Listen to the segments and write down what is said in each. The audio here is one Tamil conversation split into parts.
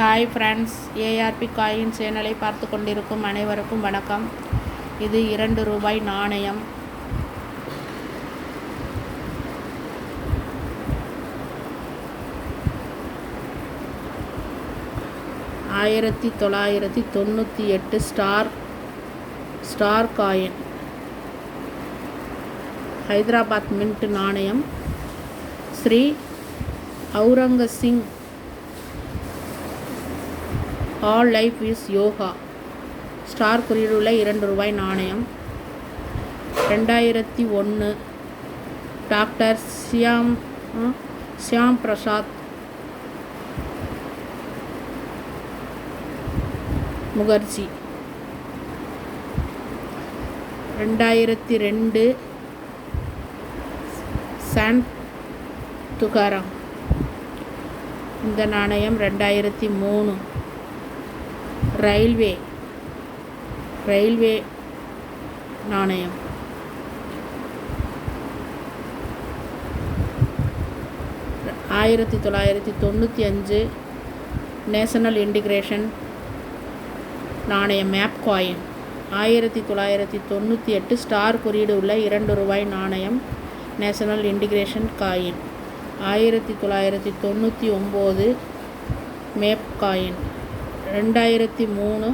Hi friends. ஏஆர்பி காயின் சேனலை பார்த்து கொண்டிருக்கும் அனைவருக்கும் வணக்கம். இது இரண்டு ரூபாய் நாணயம். ஆயிரத்தி தொள்ளாயிரத்தி தொண்ணூற்றி எட்டு star star coin Hyderabad mint நாணயம். Shri அவுரங்கசிங் all life is yoga star குறியிலுள்ள இரண்டு ரூபாய் நாணயம். ரெண்டாயிரத்தி ஒன்று டாக்டர் சியாம் ஆ, சியாம் பிரசாத் முகர்ஜி ரெண்டாயிரத்தி ரெண்டு. சான் துகாராம் இந்த நாணயம் ரெண்டாயிரத்தி மூணு. ரயில்வே ரயில்வே நாணயம். ஆயிரத்தி தொள்ளாயிரத்தி தொண்ணூற்றி அஞ்சு நேஷனல் இன்டிகிரேஷன் நாணயம் மேப் காயின் ஆயிரத்தி தொள்ளாயிரத்தி தொண்ணூற்றி எட்டு ஸ்டார் குறியீடு உள்ள இரண்டு ரூபாய் நாணயம் நேஷனல் இன்டிகிரேஷன் காயின். ஆயிரத்தி தொள்ளாயிரத்தி தொண்ணூற்றி ஒம்பது மேப் காயின் ரெண்டாயிரத்தி மூணு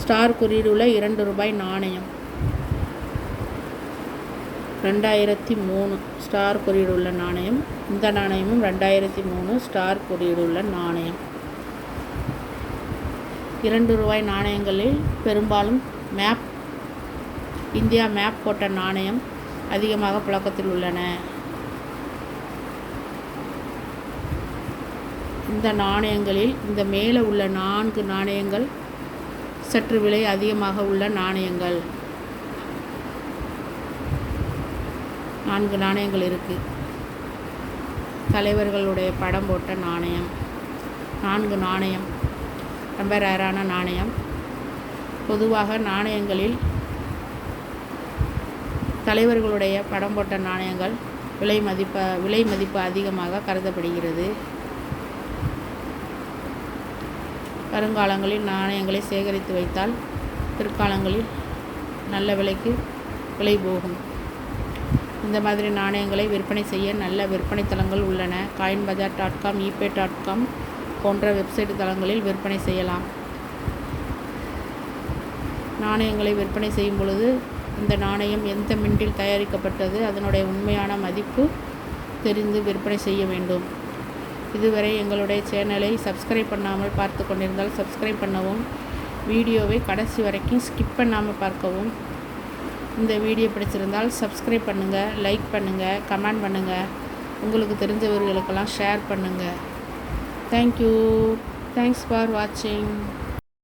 ஸ்டார் குறியீடு உள்ள இரண்டு ரூபாய் நாணயம். ரெண்டாயிரத்தி மூணு ஸ்டார் குறியீடு உள்ள நாணயம். இந்த நாணயமும் ரெண்டாயிரத்தி மூணு ஸ்டார் குறியீடுள்ள நாணயம். இரண்டு ரூபாய் நாணயங்களில் பெரும்பாலும் மேப் இந்தியா மேப் போட்ட நாணயம் அதிகமாக புழக்கத்தில் உள்ளன. இந்த நாணயங்களில் இந்த மேலே உள்ள நான்கு நாணயங்கள் சற்று விலை அதிகமாக உள்ள நாணயங்கள். நான்கு நாணயங்கள் இருக்குது தலைவர்களுடைய படம் போட்ட நாணயம். நான்கு நாணயம். ரொம்ப ரேரான நாணயம். பொதுவாக நாணயங்களில் தலைவர்களுடைய படம் போட்ட நாணயங்கள் விலை மதிப்ப விலை மதிப்பு அதிகமாக கருதப்படுகிறது. வருங்காலங்களில் நாணயங்களை சேகரித்து வைத்தால் பிற்காலங்களில் நல்ல விலைக்கு விலை போகும். இந்த மாதிரி நாணயங்களை விற்பனை செய்ய நல்ல விற்பனை தளங்கள் உள்ளன. Coin bazaar dot com eBay dot com போன்ற வெப்சைட் தளங்களில் விற்பனை செய்யலாம். நாணயங்களை விற்பனை செய்யும் பொழுது இந்த நாணயம் எந்த மின்டில் தயாரிக்கப்பட்டது அதனுடைய உண்மையான மதிப்பு தெரிந்து விற்பனை செய்ய வேண்டும். இதுவரை எங்களுடைய சேனலை சப்ஸ்கிரைப் பண்ணாமல் பார்த்து கொண்டிருந்தால் சப்ஸ்கிரைப் பண்ணவும். வீடியோவை கடைசி வரைக்கும் ஸ்கிப் பண்ணாமல் பார்க்கவும். இந்த வீடியோ பிடிச்சிருந்தால் சப்ஸ்கிரைப் பண்ணுங்கள் லைக் பண்ணுங்கள் கமெண்ட் பண்ணுங்கள் உங்களுக்கு தெரிஞ்சவர்களுக்கெல்லாம் ஷேர் பண்ணுங்கள் தேங்க்யூ தேங்க்ஸ் ஃபார் வாட்சிங்